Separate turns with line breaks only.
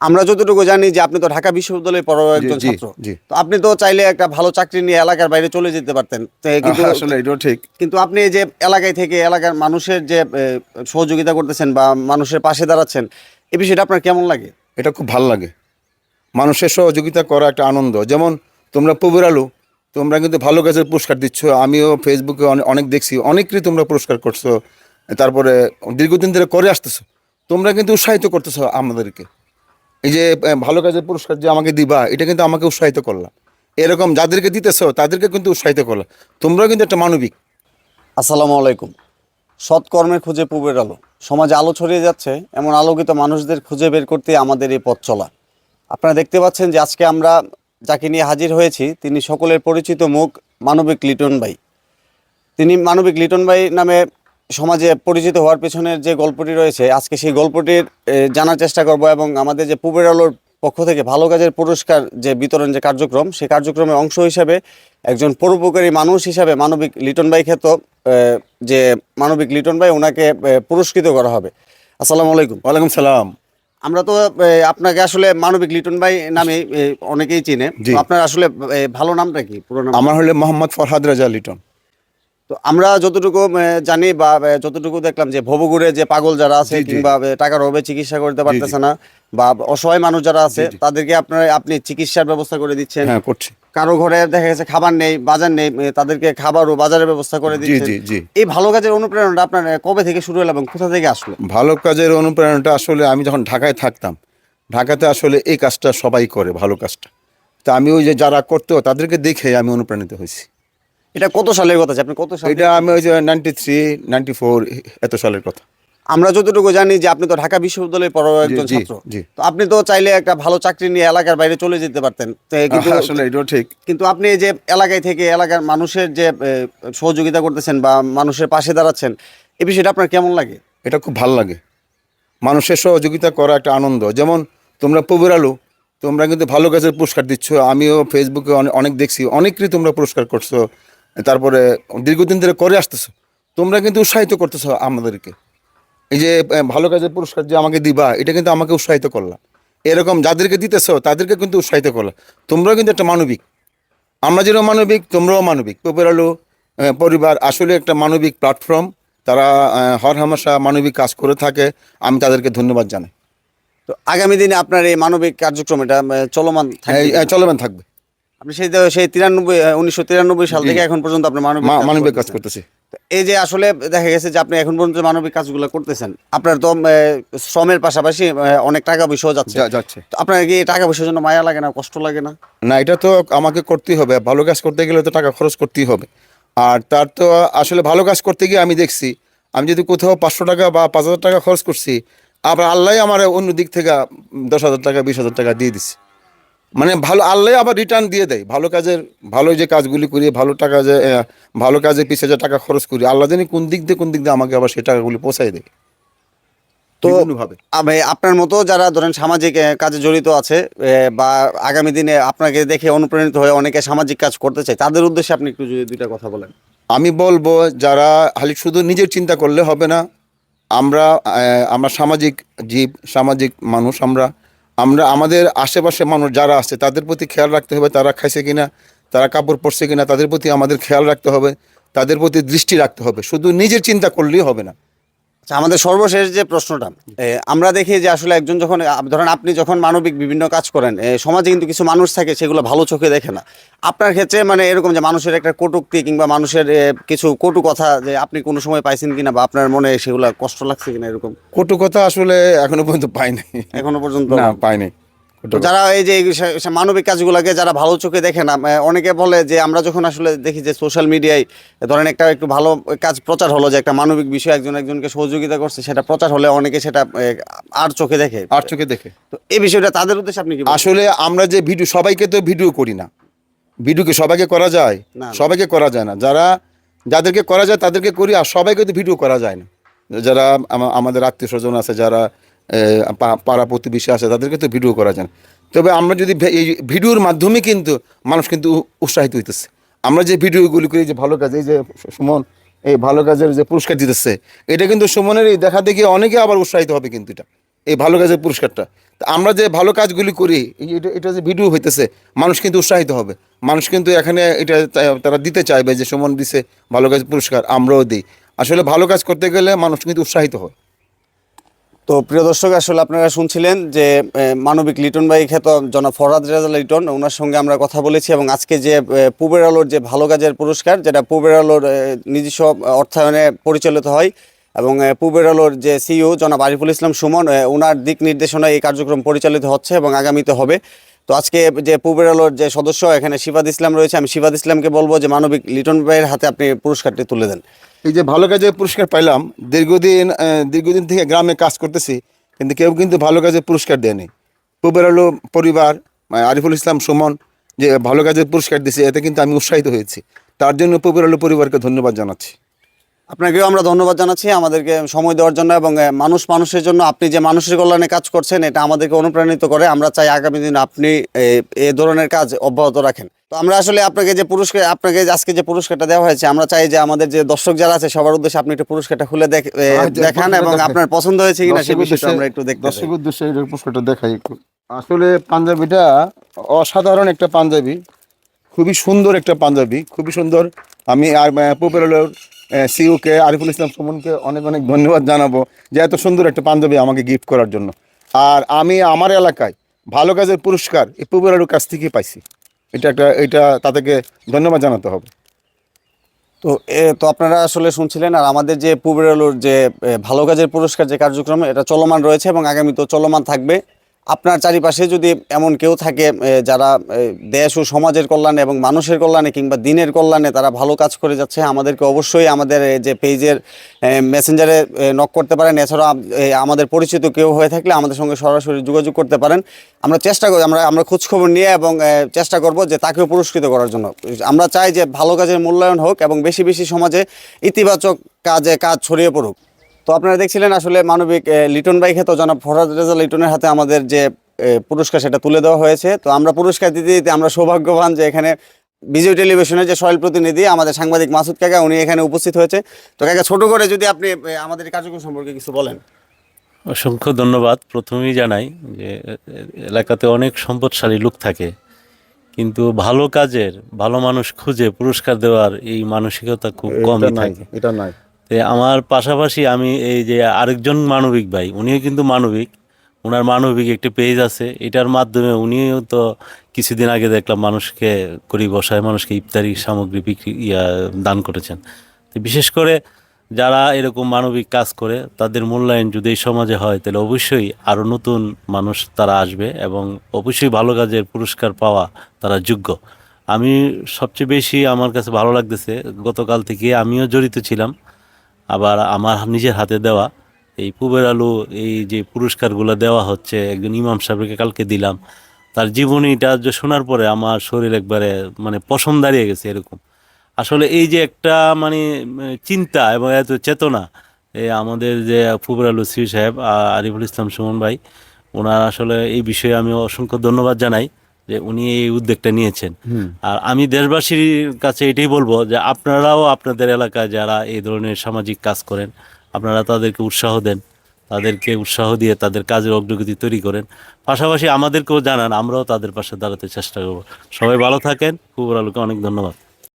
আমরা যতটুকু জানি যে আপনি তো ঢাকা বিশ্ববিদ্যালয়ে পড়ো একজন
জি,
ছাত্র। তো আপনি তো চাইলে একটা ভালো চাকরি নিয়ে এলাকার বাইরে চলে যেতে পারতেন। কিন্তু
আসলে এটাও ঠিক।
কিন্তু আপনি এই যে এলাকায় থেকে এলাকার মানুষের যে সহযোগিতা করতেছেন বা মানুষের পাশে দাঁড়াচ্ছেন এই বিষয়টা আপনার কেমন লাগে?
এটা খুব ভালো লাগে। মানুষের সহযোগিতা করা একটা আনন্দ। যেমন তোমরা পুবের আলু তোমরা কিন্তু ভালো কাজের পুরস্কার দিচ্ছ। আমিও ফেসবুকে অনেক দেখছি অনেকেরই তোমরা পুরস্কার করছ। তারপরে দীর্ঘদিন ধরে করে আসতেছো। তোমরা কিন্তু উৎসাহিত করতেছো আমাদেরকে। এই যে ভালো কাজের পুরস্কার যে আমাকে দিবা, এটা কিন্তু আমাকে উৎসাহিত করলাম এরকম যাদেরকে দিতেছো, তাদেরকে কিন্তু উৎসাহিত করলাম তোমরাও কিন্তু একটা মানবিক।
আসসালামু আলাইকুম। সৎকর্মের খুঁজে পুবের আলো। সমাজে আলো ছড়িয়ে যাচ্ছে, এমন আলোকিত মানুষদের খুঁজে বের করতে আমাদের এই পথ চলা। আপনারা দেখতে পাচ্ছেন যে আজকে আমরা যাকে নিয়ে হাজির হয়েছি, তিনি সকলের পরিচিত মুখ মানবিক লিটন ভাই। তিনি মানবিক লিটন ভাই নামে সমাজে পরিচিত হওয়ার পেছনের যে গল্পটি রয়েছে আজকে সেই গল্পটির জানার চেষ্টা করব এবং আমাদের যে পুবের আলোর পক্ষ থেকে ভালো কাজের পুরস্কার যে বিতরণ যে কার্যক্রম সেই কার্যক্রমের অংশ হিসাবে একজন পরোপকারী মানুষ হিসাবে মানবিক লিটন ভাই খ্যাত যে মানবিক লিটন ভাই ওনাকে পুরস্কৃত করা হবে। আসসালামু আলাইকুম।
ওয়ালাইকুম সালাম।
আমরা তো আপনাকে আসলে মানবিক লিটন ভাই নামে অনেকেই চিনে। আপনার আসলে ভালো নামটা কি? পুরো নাম
আমার হলে মোহাম্মদ ফরহাদ রাজা লিটন।
তো আমরা যতটুকু জানি বা যতটুকু দেখলাম যে ভবগুড়ে যে পাগল যারা আছে। কিংবা টাকার অভাবে চিকিৎসা করতে পারতেছে না বা অসহায় মানুষ যারা আছে তাদেরকে আপনার আপনি চিকিৎসার ব্যবস্থা করে দিচ্ছেন।
হ্যাঁ করছি।
কারও ঘরে দেখা গেছে খাবার নেই বাজার নেই তাদেরকে খাবার ও বাজারের ব্যবস্থা করে দিচ্ছেন। এই ভালো কাজের অনুপ্রেরণাটা আপনার কবে থেকে শুরু হলো এবং কোথা থেকে আসলো?
ভালো কাজের অনুপ্রেরণাটা আসলে আমি যখন ঢাকায় থাকতাম ঢাকাতে আসলে এই কাজটা সবাই করে ভালো কাজটা। তা আমি ওই যে যারা করতো তাদেরকে দেখে আমি অনুপ্রাণিত হয়েছি।
এটা কত সালের কথা আছে? আপনি কত সালে
এটা আমি ওই যে নাইনটি থ্রি নাইনটি ফোর এত সালের কথা।
আমরা যতটুকু জানি যে আপনি তো ঢাকা বিশ্ববিদ্যালয়ে পড়ো একজন ছাত্র। তো আপনি তো চাইলে একটা ভালো চাকরি নিয়ে এলাকার বাইরে চলে যেতে পারতেন। কিন্তু
আসলে এটাও ঠিক।
কিন্তু আপনি যে এলাকায় থেকে এলাকার মানুষের যে সহযোগিতা করতেছেন বা মানুষের পাশে দাঁড়াচ্ছেন এই বিষয়টা আপনার কেমন লাগে?
এটা খুব ভালো লাগে। মানুষের সহযোগিতা করা একটা আনন্দ। যেমন তোমরা পুবের আলু তোমরা কিন্তু ভালো কাজের পুরস্কার দিচ্ছ। আমিও ফেসবুকে অনেক দেখছি। অনেকেরই তোমরা পুরস্কার করছ। তারপরে দীর্ঘদিন ধরে করে আসতেছো। তোমরা কিন্তু উৎসাহিত করতেছো আমাদেরকে। এই যে ভালো কাজের পুরস্কার যে আমাকে দিবা এটা কিন্তু আমাকে উৎসাহিত করলাম এরকম যাদেরকে দিতেছো তাদেরকে কিন্তু উৎসাহিত করলাম তোমরাও কিন্তু একটা মানবিক। আমরা যেরকম মানবিক তোমরাও মানবিক। পেপার আলো পরিবার আসলে একটা মানবিক প্ল্যাটফর্ম তারা হর হামেশা মানবিক কাজ করে থাকে। আমি তাদেরকে ধন্যবাদ জানাই।
তো আগামী দিনে আপনার এই মানবিক কার্যক্রম এটা চলমান
চলমান থাকবে।
আপনি সেই সেই তিরানব্বই উনিশশো তিরানব্বই সাল থেকে এখন পর্যন্ত আপনি মানবিক কাজ
মানবিক কাজ। করতেছি।
এই যে আসলে দেখা গেছে যে আপনি এখন পর্যন্ত মানবিক কাজগুলো করতেছেন আপনার তো শ্রমের পাশাপাশি অনেক টাকা পয়সাও যাচ্ছে।
যাচ্ছে।
তো আপনার কি টাকা পয়সার জন্য মায়া লাগে না কষ্ট লাগে না?
না এটা তো আমাকে করতেই হবে। ভালো কাজ করতে গেলে তো টাকা খরচ করতেই হবে। আর তার তো আসলে ভালো কাজ করতে গিয়ে আমি দেখছি আমি যদি কোথাও পাঁচশো টাকা বা পাঁচ হাজার টাকা খরচ করছি আবার আল্লাহ আমার অন্য দিক থেকে দশ হাজার টাকা বিশ হাজার টাকা দিয়ে দিচ্ছে মানে ভালো আল্লাহ আবার রিটার্ন দিয়ে দেয়। ভালো কাজের ভালো যে কাজগুলি করি ভালো টাকা যে ভালো কাজে পিছিয়ে যে টাকা খরচ করি আল্লাহ জানি কোন দিক দিয়ে কোন দিক দিয়ে আমাকে আবার সেই টাকাগুলি পৌঁছাই দেয়।
তো আমি আপনার মতো যারা ধরেন সামাজিক কাজে জড়িত আছে বা আগামী দিনে আপনাকে দেখে অনুপ্রাণিত হয়ে অনেকে সামাজিক কাজ করতে চায় তাদের উদ্দেশ্যে আপনি একটু যদি দুইটা কথা বলেন।
আমি বলব যারা খালি শুধু নিজের চিন্তা করলে হবে না আমরা আমরা সামাজিক জীব সামাজিক মানুষ আমরা আমরা, আমাদের আশেপাশে মানুষ যারা আছে, তাদের প্রতি খেয়াল রাখতে হবে তারা খাইছে কিনা, তারা কাপড় পরছে কিনা, তাদের প্রতি আমাদের খেয়াল রাখতে হবে, তাদের প্রতি দৃষ্টি রাখতে হবে। শুধু নিজের চিন্তা করলেই হবে না।
আমাদের সর্বশেষ যে প্রশ্নটা আমরা দেখি যে আসলে একজন যখন ধরেন আপনি যখন মানবিক বিভিন্ন কাজ করেন সমাজে কিন্তু কিছু মানুষ থাকে সেগুলো ভালো চোখে দেখে না। আপনার ক্ষেত্রে মানে এরকম যে মানুষের একটা কটুক্তি কিংবা মানুষের কিছু কটু কথা যে আপনি কোনো সময় পাইছেন কিনা বা আপনার মনে সেগুলো কষ্ট লাগছে কিনা এরকম?
কটু কথা আসলে এখনও পর্যন্ত পাইনি।
এখনও পর্যন্ত?
না পাইনি।
যারা এই যে মানবিক কাজগুলোকে যারা ভালো চোখে দেখে না অনেকে বলে যে আমরা যখন আসলে দেখি যে সোশ্যাল মিডিয়ায় ধরেন একটা একটু ভালো কাজ প্রচার হলো যে একটা মানবিক বিষয় একজন একজনকে সহযোগিতা করছে সেটা প্রচার হলে অনেকে সেটা আর চোখে দেখে।
আর চোখে দেখে।
তো এই বিষয়টা তাদের উদ্দেশ্যে আপনি কি
আসলে আমরা যে ভিডিও সবাইকে তো ভিডিও করি না। ভিডিওকে সবাইকে করা যায়?
না।
সবাইকে করা যায় না। যারা যাদেরকে করা যায় তাদেরকে করি আর সবাইকে তো ভিডিও করা যায় না। যারা আমাদের আত্মীয় স্বজন আছে যারা পাড়া প্রতিবেশী আছে, তাদেরকে তো ভিডিও করা যায় না। তবে আমরা যদি এই ভিডিওর মাধ্যমে কিন্তু মানুষ কিন্তু উৎসাহিত হইতেছে। আমরা যে ভিডিওগুলি করি যে ভালো কাজ, এই যে সুমন, এই ভালো কাজের যে পুরস্কার দিতেছে, এটা কিন্তু সুমনের এই দেখা দেখে অনেকে আবার উৎসাহিত হবে কিন্তু এটা, এই ভালো কাজের পুরস্কারটা। তা আমরা যে ভালো কাজগুলি করি এটা এটা যে ভিডিও হইতেছে, মানুষ কিন্তু উৎসাহিত হবে। মানুষ কিন্তু এখানে এটা তারা দিতে চাইবে যে সুমন দিছে ভালো কাজ পুরস্কার, আমরাও দিই। আসলে ভালো কাজ করতে গেলে মানুষ কিন্তু উৎসাহিত হয়।
তো প্রিয় দর্শক, আসলে আপনারা শুনছিলেন যে মানবিক লিটন ভাই খ্যাত জনাব ফরহাদ রেজা লিটন, ওনার সঙ্গে আমরা কথা বলেছি এবং আজকে যে পূবের আলোর যে ভালো কাজের পুরস্কার, যেটা পূবের আলোর নিজস্ব অর্থায়নে পরিচালিত হয় এবং পূবের আলোর যে সিইও জনাব আরিফুল ইসলাম সুমন ওনার দিক নির্দেশনায় এই কার্যক্রম পরিচালিত হচ্ছে এবং আগামীতে হবে। তো আজকে যে পূবের আলোর যে সদস্য, এখানে শিবাদ ইসলাম রয়েছে। আমি শিবাদ ইসলামকে বলব যে মানবিক লিটন ভাইয়ের হাতে আপনি পুরস্কারটি তুলে দেন।
এই যে ভালো কাজের পুরস্কার পাইলাম, দীর্ঘদিন দীর্ঘদিন থেকে গ্রামে কাজ করতেছি, কিন্তু কেউ কিন্তু ভালো কাজের পুরস্কার দেয়নি। পূবের আলো পরিবার আরিফুল ইসলাম, সুমন, যে ভালো কাজের পুরস্কার দিয়েছে এতে কিন্তু আমি উৎসাহিত হয়েছি। তার জন্য পূবের আলো পরিবারকে ধন্যবাদ জানাচ্ছি।
আপনাকেও আমরা ধন্যবাদ জানাচ্ছি আমাদেরকে সময় দেওয়ার জন্য এবং মানুষ মানুষের জন্য আপনি যে মানুষের কল্যাণে কাজ করছেন এটা আমাদেরকে অনুপ্রাণিত করে আমরা চাই আগামী দিন আপনি এ, ধরনের কাজ অব্যাহত রাখেন। তো আমরা আসলে আপনাকে যে পুরস্কার আপনাকে আজকে যে পুরস্কারটা দেওয়া হয়েছে আমরা চাই যে আমাদের যে দর্শক যারা আছে সবার উদ্দেশ্যে আপনি একটু পুরস্কারটা খুলে দেখ- দেখান এবং আপনার পছন্দ হয়েছে কিনা
দর্শক
বিষয়টা আমরা একটু দেখতে
দর্শক উদ্দেশ্যে পুরস্কারটা দেখাই। একটু আসলে পাঞ্জাবিটা অসাধারণ একটা পাঞ্জাবি। খুবই সুন্দর একটা পাঞ্জাবি, খুবই সুন্দর। আমি আর পপুলার সিউকে, আরিফুল ইসলাম সুমনকে অনেক অনেক ধন্যবাদ জানাব যে এত সুন্দর একটা পাঞ্জাবি আমাকে গিফট করার জন্য। আর আমি আমার এলাকায় ভালো কাজের পুরস্কার এই পপুলার কাছ থেকেই পাইছি। এটা একটা, এটা তাদেরকে ধন্যবাদ জানাতে হবে।
তো, এ, তো আপনারা আসলে শুনছিলেন আর আমাদের যে পূবের আলোর যে ভালো কাজের পুরস্কার যে কার্যক্রম, এটা চলমান রয়েছে এবং আগামী তো চলমান থাকবে। আপনার চারিপাশে যদি এমন কেউ থাকে যারা দেশ ও সমাজের কল্যাণে এবং মানুষের কল্যাণে কিংবা দিনের কল্যাণে তারা ভালো কাজ করে যাচ্ছে আমাদেরকে অবশ্যই আমাদের যে পেজের মেসেঞ্জারে নক করতে পারেন। এছাড়াও আম- এ, আমাদের পরিচিত কেউ হয়ে থাকলে আমাদের সঙ্গে সরাসরি যোগাযোগ করতে পারেন। আমরা চেষ্টা করি আমরা আমরা খোঁজখবর নিয়ে এবং চেষ্টা করব যে তাকেও পুরস্কৃত করার জন্য। আমরা চাই যে ভালো কাজের মূল্যায়ন হোক এবং বেশি বেশি সমাজে ইতিবাচক কাজে কাজ ছড়িয়ে পড়ুক। তো আপনারা দেখছিলেন আসলে মানবিক লিটন বাই খেত জনাব ফরাজ রেজা লিটনের হাতে আমাদের যে পুরস্কার সেটা তুলে দেওয়া হয়েছে। তো আমরা পুরস্কার দিতে দিতে আমরা সৌভাগ্যবান যে এখানে বিজয় টেলিভিশনের যে সয়েল প্রতিনিধি আমাদের সাংবাদিক মাসুদ কাকা উনি এখানে উপস্থিত হয়েছে। তো কাকা ছোট করে যদি আপনি আমাদের এই কার্যক্রম সম্পর্কে কিছু বলেন।
অসংখ্য ধন্যবাদ। প্রথমেই জানাই যে এলাকাতে অনেক সম্পদশালী লোক থাকে। কিন্তু ভালো কাজের ভালো মানুষ খুঁজে পুরস্কার দেওয়ার এই মানসিকতা খুব কমই থাকে।
এটা নাই।
তো আমার পাশাপাশি আমি এই যে আরেকজন মানবিক ভাই, উনিও কিন্তু মানবিক। ওনার মানবিক একটি পেজ আছে, এটার মাধ্যমে উনিও তো কিছুদিন আগে দেখলাম মানুষকে গরিব অসহায় মানুষকে ইফতারি সামগ্রী বিক্রি, ইয়া, দান করেছেন। তো বিশেষ করে যারা এরকম মানবিক কাজ করে, তাদের মূল্যায়ন যদি এই সমাজে হয়, তাহলে অবশ্যই আরও নতুন মানুষ তারা আসবে এবং অবশ্যই ভালো কাজের পুরস্কার পাওয়া তারা যোগ্য। আমি সবচেয়ে বেশি আমার কাছে ভালো লাগতেছে, গতকাল থেকে আমিও জড়িত ছিলাম। আবার আমার নিজের হাতে দেওয়া এই পুবের আলু, এই যে পুরস্কারগুলো দেওয়া হচ্ছে, একজন ইমাম সাহেবকে কালকে দিলাম। তার জীবনীটা যে শোনার পরে আমার শরীর একবারে মানে পশম দাঁড়িয়ে গেছে এরকম। আসলে এই যে একটা মানে চিন্তা এবং এত চেতনা এই আমাদের যে ফুবর আলু শ্রী সাহেব আরিফুল ইসলাম সুমন ভাই, ওনার আসলে এই বিষয়ে আমি অসংখ্য ধন্যবাদ জানাই। যে উনি এই উদ্যোগটা নিয়েছেন। আর আমি দেশবাসীর কাছে এটাই বলব যে আপনারাও আপনাদের এলাকায় যারা এই ধরনের সামাজিক কাজ করেন আপনারা তাদেরকে উৎসাহ দেন তাদেরকে উৎসাহ দিয়ে তাদের কাজের অগ্রগতি তৈরি করেন। পাশাপাশি আমাদেরকেও জানান আমরাও তাদের পাশে দাঁড়াতে চেষ্টা করব। সবাই ভালো থাকেন খুব আলুকে অনেক ধন্যবাদ।